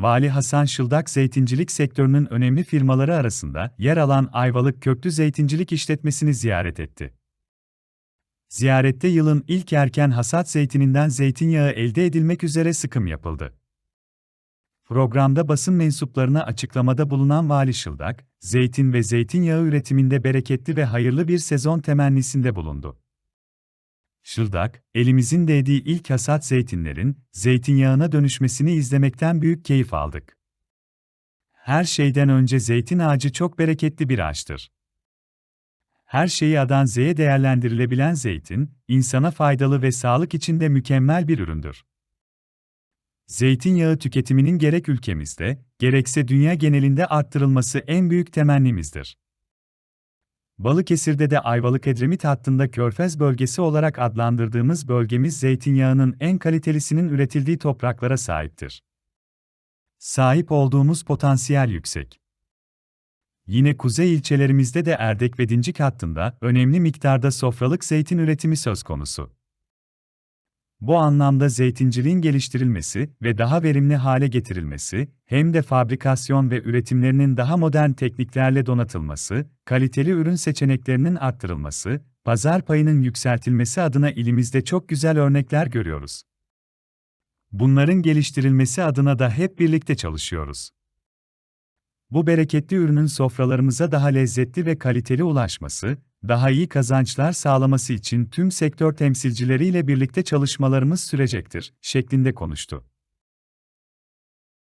Vali Hasan Şıldak zeytincilik sektörünün önemli firmaları arasında yer alan Ayvalık Köklü Zeytincilik İşletmesi'ni ziyaret etti. Ziyarette yılın ilk erken hasat zeytininden zeytinyağı elde edilmek üzere sıkım yapıldı. Programda basın mensuplarına açıklamada bulunan Vali Şıldak, zeytin ve zeytinyağı üretiminde bereketli ve hayırlı bir sezon temennisinde bulundu. Şıldak, elimizin değdiği ilk hasat zeytinlerin zeytinyağına dönüşmesini izlemekten büyük keyif aldık. Her şeyden önce zeytin ağacı çok bereketli bir ağaçtır. Her şeyi A'dan Z'ye değerlendirilebilen zeytin, insana faydalı ve sağlık için de mükemmel bir üründür. Zeytinyağı tüketiminin gerek ülkemizde, gerekse dünya genelinde arttırılması en büyük temennimizdir. Balıkesir'de de Ayvalık Edremit hattında Körfez bölgesi olarak adlandırdığımız bölgemiz zeytinyağının en kalitelisinin üretildiği topraklara sahiptir. Sahip olduğumuz potansiyel yüksek. Yine kuzey ilçelerimizde de Erdek ve Dincik hattında önemli miktarda sofralık zeytin üretimi söz konusu. Bu anlamda zeytinciliğin geliştirilmesi ve daha verimli hale getirilmesi, hem de fabrikasyon ve üretimlerinin daha modern tekniklerle donatılması, kaliteli ürün seçeneklerinin arttırılması, pazar payının yükseltilmesi adına ilimizde çok güzel örnekler görüyoruz. Bunların geliştirilmesi adına da hep birlikte çalışıyoruz. Bu bereketli ürünün sofralarımıza daha lezzetli ve kaliteli ulaşması, daha iyi kazançlar sağlaması için tüm sektör temsilcileriyle birlikte çalışmalarımız sürecektir, şeklinde konuştu.